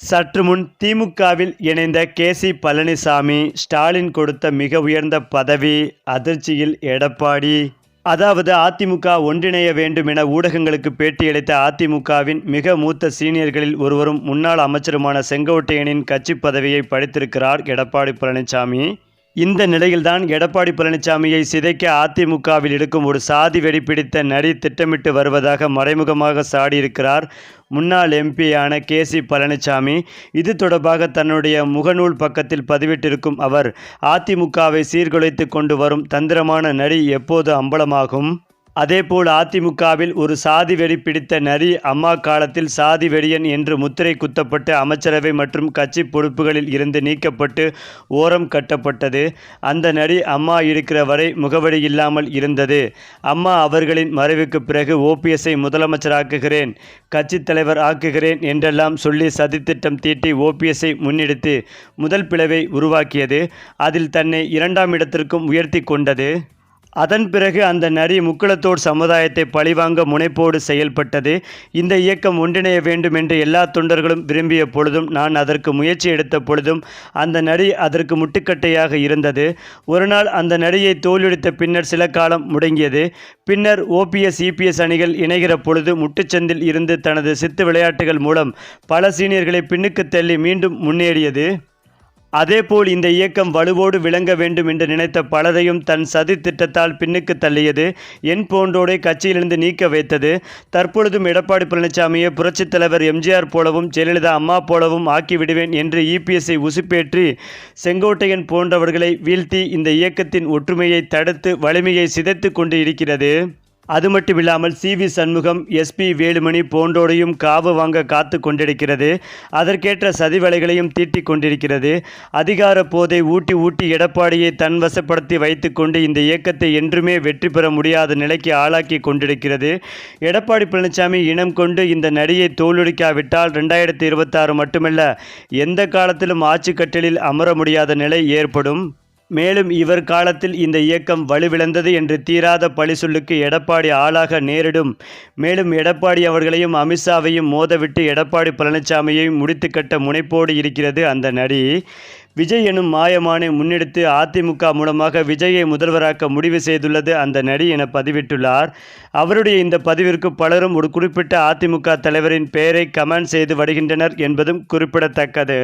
சற்று முன் திமுகவில் இணைந்த கே சி பழனிசாமி ஸ்டாலின் கொடுத்த மிக உயர்ந்த பதவி அதிர்ச்சியில் எடப்பாடி. அதாவது அதிமுக ஒன்றிணைய வேண்டும் என ஊடகங்களுக்கு பேட்டியளித்த அதிமுகவின் மிக மூத்த சீனியர்களில் ஒருவரும் முன்னாள் அமைச்சருமான செங்கோட்டையனின் கட்சி பதவியை படித்திருக்கிறார் எடப்பாடி பழனிசாமி. இந்த நிலையில்தான் எடப்பாடி பழனிசாமியை சிதைக்க அதிமுகவில் இருக்கும் ஒரு சாதி வெடி பிடித்த நரி திட்டமிட்டு வருவதாக மறைமுகமாக சாடியிருக்கிறார் முன்னாள் எம்பியான கே சி பழனிசாமி. இது தொடர்பாக தன்னுடைய முகநூல் பக்கத்தில் பதிவிட்டிருக்கும் அவர் அதிமுகவை சீர்குலைத்து கொண்டு வரும் தந்திரமான நரி எப்போது அம்பலமாகும்? அதேபோல் அதிமுகவில் ஒரு சாதி வெறி பிடித்த நரி அம்மா காலத்தில் சாதி வெறியன் என்று முத்திரை குத்தப்பட்டு அமைச்சரவை மற்றும் கட்சி பொறுப்புகளில் இருந்து நீக்கப்பட்டு ஓரம் கட்டப்பட்டது. அந்த நரி அம்மா இருக்கிற வரை முகவரி இல்லாமல் இருந்தது. அம்மா அவர்களின் மறைவுக்கு பிறகு ஓபிஎஸ்ஐ முதலமைச்சராக்குகிறேன் கட்சித் தலைவர் ஆக்குகிறேன் என்றெல்லாம் சொல்லி சதித்திட்டம் தீட்டி ஓபிஎஸ்ஐ முன்னெடுத்து முதல் பிளவை உருவாக்கியது. அதில் தன்னை இரண்டாம் இடத்திற்கும் உயர்த்தி கொண்டது. அதன் பிறகு அந்த நரி முக்குளத்தோர் சமுதாயத்தை பழிவாங்க முனைப்போடு செயல்பட்டது. இந்த இயக்கம் ஒன்றிணைய வேண்டும் என்று எல்லா தொண்டர்களும் விரும்பிய பொழுதும் நான் அதற்கு முயற்சி எடுத்த பொழுதும் அந்த நரி அதற்கு முட்டுக்கட்டையாக இருந்தது. ஒரு நாள் அந்த நரியை தோல்வியுடித்த பின்னர் சில காலம் முடங்கியது. பின்னர் ஓபிஎஸ் இபிஎஸ் அணிகள் இணைகிற பொழுது முட்டுச்சந்தில் இருந்து தனது சித்து விளையாட்டுகள் மூலம் பல சீனியர்களை பின்னுக்கு தள்ளி மீண்டும் முன்னேறியது. அதேபோல் இந்த இயக்கம் வலுவோடு விளங்க வேண்டும் என்று நினைத்த பலரையும் தன் சதி திட்டத்தால் பின்னுக்கு தள்ளியது. என் போன்றோடே கட்சியிலிருந்து நீக்க வைத்தது. தற்பொழுதும் எடப்பாடி பழனிசாமியை புரட்சித் தலைவர் எம்ஜிஆர் போலவும் ஜெயலலிதா அம்மா போலவும் ஆக்கிவிடுவேன் என்று இபிஎஸ்ஐ உசுப்பேற்றி செங்கோட்டையன் போன்றவர்களை வீழ்த்தி இந்த இயக்கத்தின் ஒற்றுமையை தடுத்து வலிமையை சிதைத்து கொண்டு இருக்கிறது. அது மட்டுமில்லாமல் C V Shanmugam SP Velumani போன்றோடையும் காவு வாங்க காத்து கொண்டிருக்கிறது. அதற்கேற்ற சதிவலைகளையும் தீட்டிக் கொண்டிருக்கிறது. அதிகார போதை ஊட்டி ஊட்டி எடப்பாடியை தன் வசப்படுத்தி வைத்துக்கொண்டு இந்த இயக்கத்தை என்றுமே வெற்றி பெற முடியாத நிலைக்கு ஆளாக்கி கொண்டிருக்கிறது. எடப்பாடி பழனிசாமி இனம் கொண்டு இந்த நடியை தோலுடிக்காவிட்டால் ரெண்டாயிரத்தி இருபத்தாறு மட்டுமல்ல எந்த காலத்திலும் ஆட்சி அமர முடியாத நிலை ஏற்படும். மேலும் இவர் காலத்தில் இந்த இயக்கம் வலுவிழந்தது என்று தீராத பழி சொல்லுக்கு எடப்பாடி ஆளாக நேரிடும். மேலும் எடப்பாடி அவர்களையும் அமித்ஷாவையும் மோதவிட்டு எடப்பாடி பழனிசாமியையும் முடித்து கட்ட முனைப்போடு இருக்கிறது அந்த நடி. விஜய் எனும் மாயமானை முன்னெடுத்து அதிமுக மூலமாக விஜயை முதல்வராக்க முடிவு செய்துள்ளது அந்த நடி என பதிவிட்டுள்ளார். அவருடைய இந்த பதிவிற்கு பலரும் ஒரு குறிப்பிட்ட அதிமுக தலைவரின் பெயரை கமெண்ட் செய்து வருகின்றனர் என்பதும் குறிப்பிடத்தக்கது.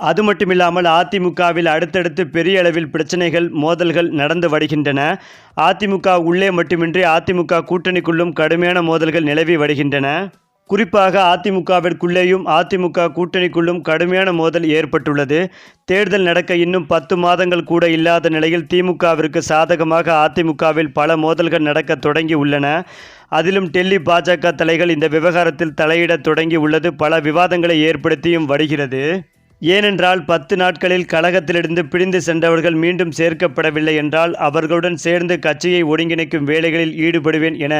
அது மட்டுமில்லாமல் அதிமுகவில் அடுத்தடுத்து பெரிய அளவில் பிரச்சனைகள் மோதல்கள் நடந்து வருகின்றன. அதிமுக உள்ளே மட்டுமின்றி அதிமுக கூட்டணிக்குள்ளும் கடுமையான மோதல்கள் நிலவி வருகின்றன. குறிப்பாக அதிமுகவிற்குள்ளேயும் அதிமுக கூட்டணிக்குள்ளும் கடுமையான மோதல் ஏற்பட்டுள்ளது. தேர்தல் நடக்க இன்னும் பத்து மாதங்கள் கூட இல்லாத நிலையில் திமுகவிற்கு சாதகமாக அதிமுகவில் பல மோதல்கள் நடக்க தொடங்கி உள்ளன. அதிலும் டெல்லி பாஜக தலைகள் இந்த விவகாரத்தில் தலையிட தொடங்கி உள்ளது. பல விவாதங்களை ஏற்படுத்தியும் வருகிறது. ஏனென்றால் பத்து நாட்களில் கழகத்திலிருந்து பிரிந்து சென்றவர்கள் மீண்டும் சேர்க்கப்படவில்லை என்றால் அவர்களுடன் சேர்ந்து கட்சியை ஒருங்கிணைக்கும் வேலைகளில் ஈடுபடுவேன் என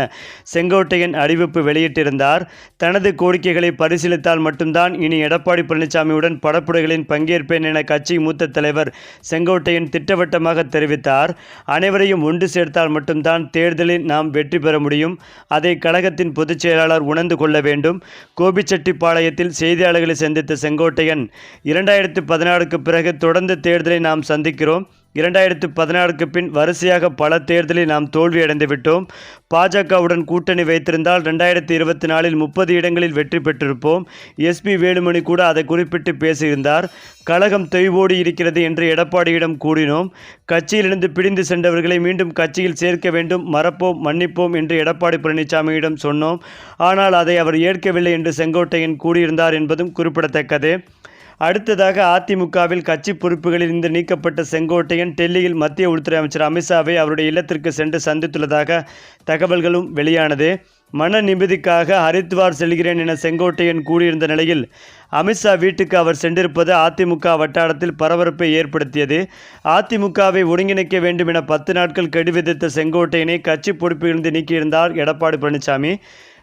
செங்கோட்டையன் அறிவிப்பு வெளியிட்டிருந்தார். தனது கோரிக்கைகளை பரிசீலித்தால் மட்டும்தான் இனி எடப்பாடி பழனிசாமியுடன் படப்புடைகளின் பங்கேற்பேன் என கட்சி மூத்த தலைவர் செங்கோட்டையன் திட்டவட்டமாக தெரிவித்தார். அனைவரையும் ஒன்று சேர்த்தால் மட்டும்தான் தேர்தலில் நாம் வெற்றி பெற முடியும். அதை கழகத்தின் பொதுச் செயலாளர் உணர்ந்து கொள்ள வேண்டும். கோபிச்செட்டிப்பாளையத்தில் செய்தியாளர்களை சந்தித்த செங்கோட்டையன் இரண்டாயிரத்து பதினாறுக்கு பிறகு தொடர்ந்து தேர்தலை நாம் சந்திக்கிறோம். இரண்டாயிரத்து பதினாறுக்கு பின் வரிசையாக பல தேர்தலில் நாம் தோல்வியடைந்து விட்டோம். பாஜகவுடன் கூட்டணி வைத்திருந்தால் ரெண்டாயிரத்தி இருபத்தி நாலில் முப்பது இடங்களில் வெற்றி பெற்றிருப்போம். எஸ்பி வேலுமணி கூட அதை குறிப்பிட்டு பேசியிருந்தார். கழகம் தொய்வோடு இருக்கிறது என்று எடப்பாடியிடம் கூறினோம். கட்சியிலிருந்து பிடிந்து சென்றவர்களை மீண்டும் கட்சியில் சேர்க்க வேண்டும் மறப்போம் மன்னிப்போம் என்று எடப்பாடி பழனிசாமியிடம் சொன்னோம். ஆனால் அதை அவர் ஏற்கவில்லை என்று செங்கோட்டையன் கூறியிருந்தார் என்பதும் குறிப்பிடத்தக்கது. அடுத்ததாக அதிமுகவில் கட்சி பொறுப்புகளில் இருந்து நீக்கப்பட்ட செங்கோட்டையன் டெல்லியில் மத்திய உள்துறை அமைச்சர் அமித்ஷாவை அவருடைய இல்லத்திற்கு சென்று சந்தித்துள்ளதாக தகவல்களும் வெளியானது. மன நிம்மதிக்காக ஹரித்வார் செல்கிறேன் என செங்கோட்டையன் கூறியிருந்த நிலையில் அமித்ஷா வீட்டுக்கு அவர் சென்றிருப்பது அதிமுக வட்டாரத்தில் பரபரப்பை ஏற்படுத்தியது. அதிமுகவை ஒருங்கிணைக்க வேண்டும் என பத்து நாட்கள் கெடு விதித்த செங்கோட்டையனை கட்சி பொறுப்பிலிருந்து நீக்கியிருந்தார் எடப்பாடி பழனிசாமி.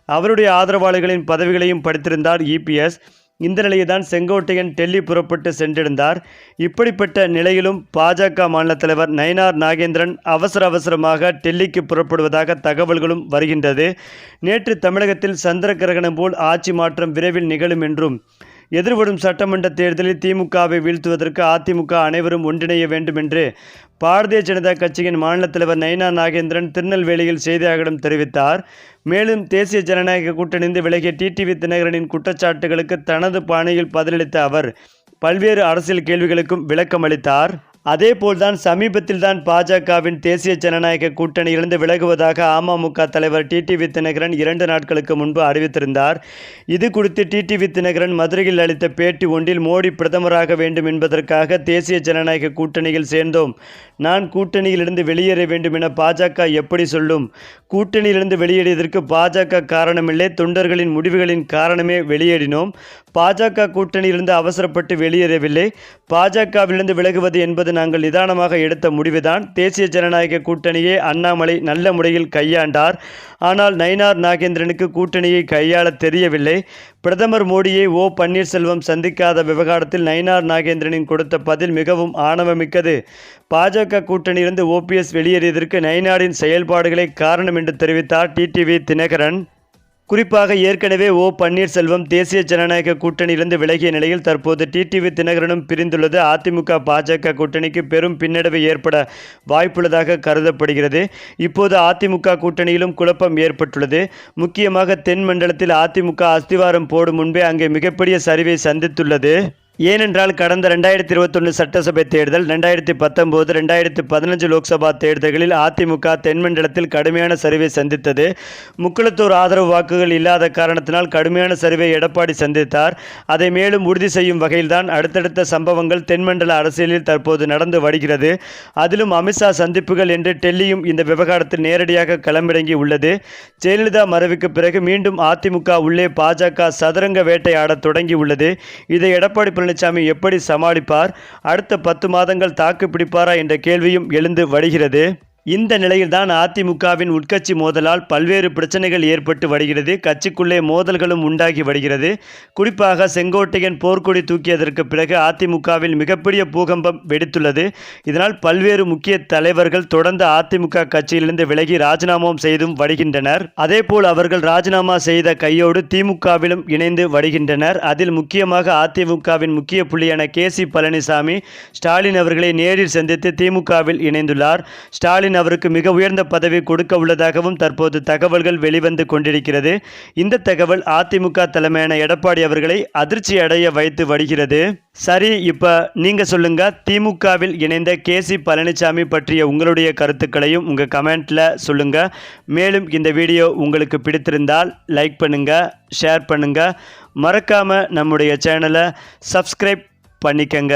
அவருடைய ஆதரவாளர்களின் பதவிகளையும் படித்திருந்தார் இபிஎஸ் இந்த நிலையில்தான் செங்கோட்டையன் டெல்லி புறப்பட்டு சென்றிருந்தார். இப்படிப்பட்ட நிலையிலும் பாஜக மாநில தலைவர் நயனார் நாகேந்திரன் அவசர அவசரமாக டெல்லிக்கு புறப்படுவதாக தகவல்களும் வருகின்றது. நேற்று தமிழகத்தில் சந்திர கிரகணம் போல் ஆட்சி மாற்றம் விரைவில் நிகழும் என்றும் எதிர்வரும் சட்டமன்ற தேர்தலில் திமுகவை வீழ்த்துவதற்கு அதிமுக அனைவரும் ஒன்றிணைய வேண்டும் என்று பாரதிய ஜனதா கட்சியின் மாநில தலைவர் நயினா நாகேந்திரன் திருநெல்வேலியில் செய்தியாளர்களிடம் தெரிவித்தார். மேலும் தேசிய ஜனநாயக கூட்டணிந்து விலகிய டிடிவி தினகரனின் குற்றச்சாட்டுகளுக்கு தனது பாணியில் பதிலளித்த அவர் பல்வேறு அரசியல் கேள்விகளுக்கும் விளக்கம் அளித்தார் அதேபோல்தான் சமீபத்தில் தான் பாஜகவின் தேசிய ஜனநாயக கூட்டணியிலிருந்து விலகுவதாக அமமுக தலைவர் டிடிவி தினகரன் இரண்டு நாட்களுக்கு முன்பு அறிவித்திருந்தார். இது குறித்து டிடிவி தினகரன் மதுரையில் அளித்த பேட்டி ஒன்றில் மோடி பிரதமராக வேண்டும் என்பதற்காக தேசிய ஜனநாயக கூட்டணியில் சேர்ந்தோம். நான் கூட்டணியிலிருந்து வெளியேற வேண்டும் என பாஜக எப்படி சொல்லும்? கூட்டணியிலிருந்து வெளியேறியதற்கு பாஜக காரணமில்லை. தொண்டர்களின் முடிவுகளின் காரணமே வெளியேறினோம். பாஜக கூட்டணியிலிருந்து அவசரப்பட்டு வெளியேறவில்லை. பாஜகவிலிருந்து விலகுவது என்பது நாங்கள் நிதானமாக எடுத்த முடிவுதான். தேசிய ஜனநாயக கூட்டணியை அண்ணாமலை நல்ல முறையில் கையாண்டார். ஆனால் நயினார் நாகேந்திரனுக்கு கூட்டணியை கையாள தெரியவில்லை. பிரதமர் மோடியை ஓ பன்னீர்செல்வம் சந்திக்காத விவகாரத்தில் நயினார் நாகேந்திரனின் கொடுத்த பதில் மிகவும் ஆணவமிக்கது. பாஜக கூட்டணியிலிருந்து ஓபிஎஸ் வெளியேறியதற்கு நயினாரின் செயல்பாடுகளே காரணம் என்று தெரிவித்தார் டிடிவி தினகரன். குறிப்பாக ஏற்கனவே ஓ பன்னீர்செல்வம் தேசிய ஜனநாயக கூட்டணியிலிருந்து விலகிய நிலையில் தற்போது டிடிவி தினகரனும் பிரிந்துள்ளது. அதிமுக பாஜக கூட்டணிக்கு பெரும் பின்னடைவு ஏற்பட வாய்ப்புள்ளதாக கருதப்படுகிறது. இப்போது அதிமுக கூட்டணியிலும் குழப்பம் ஏற்பட்டுள்ளது. முக்கியமாக தென் மண்டலத்தில் அதிமுக அஸ்திவாரம் போடும் முன்பே அங்கே மிகப்பெரிய சரிவை சந்தித்துள்ளது. ஏனென்றால் கடந்த ரெண்டாயிரத்தி இருபத்தொன்று சட்டசபை தேர்தல் ரெண்டாயிரத்தி பத்தொம்போது ரெண்டாயிரத்தி பதினஞ்சு லோக்சபா தேர்தல்களில் அதிமுக தென்மண்டலத்தில் கடுமையான சரிவை சந்தித்தது. முக்குளத்தூர் ஆதரவு வாக்குகள் இல்லாத காரணத்தினால் கடுமையான சரிவை எடப்பாடி சந்தித்தார். அதை மேலும் உறுதி செய்யும் வகையில்தான் அடுத்தடுத்த சம்பவங்கள் தென்மண்டல அரசியலில் தற்போது நடந்து வருகிறது. அதிலும் அமித்ஷா சந்திப்புகள் என்று டெல்லியும் இந்த விவகாரத்தில் நேரடியாக களமிறங்கி உள்ளது. ஜெயலலிதா மறைவுக்கு பிறகு மீண்டும் அதிமுக உள்ளே பாஜக சதுரங்க வேட்டையாடத் தொடங்கி உள்ளது. இதை எடப்பாடி பழனிசாமி எப்படி சமாளிப்பார்? அடுத்த பத்து மாதங்கள் தாக்கு பிடிப்பாரா? என்ற கேள்வியும் எழுந்து வருகிறது இந்த நிலையில்தான் அதிமுகவின் உட்கட்சி மோதலால் பல்வேறு பிரச்சனைகள் ஏற்பட்டு வருகிறது. கட்சிக்குள்ளே மோதல்களும் உண்டாகி வருகிறது. குறிப்பாக செங்கோட்டையன் போர்க்கொடி தூக்கியதற்கு பிறகு அதிமுகவில் மிகப்பெரிய பூகம்பம் வெடித்துள்ளது. இதனால் பல்வேறு முக்கிய தலைவர்கள் தொடர்ந்து அதிமுக கட்சியிலிருந்து விலகி ராஜினாமாவும் செய்தும் வருகின்றனர். அதேபோல் அவர்கள் ராஜினாமா செய்த கையோடு திமுகவிலும் இணைந்து வருகின்றனர். அதில் முக்கியமாக அதிமுகவின் முக்கிய புள்ளியான கே சி பழனிசாமி ஸ்டாலின் அவர்களை நேரில் சந்தித்து திமுகவில் இணைந்துள்ளார். ஸ்டாலின் அவருக்கு மிக உயர்ந்த பதவி கொடுக்க உள்ளதாகவும் தற்போது தகவல்கள் வெளிவந்து கொண்டிருக்கிறது. இந்த தகவல் அதிமுக தலைமையான எடப்பாடி அவர்களை அதிர்ச்சி அடைய வைத்து வருகிறது. சரி இப்போ நீங்கள் சொல்லுங்க திமுகவில் இணைந்த கே சி பழனிசாமி பற்றிய உங்களுடைய கருத்துக்களையும் உங்கள் கமெண்ட்டில் சொல்லுங்க. மேலும் இந்த வீடியோ உங்களுக்கு பிடித்திருந்தால் லைக் பண்ணுங்கள் ஷேர் பண்ணுங்கள் மறக்காமல் நம்முடைய சேனலை சப்ஸ்கிரைப் பண்ணிக்கங்க.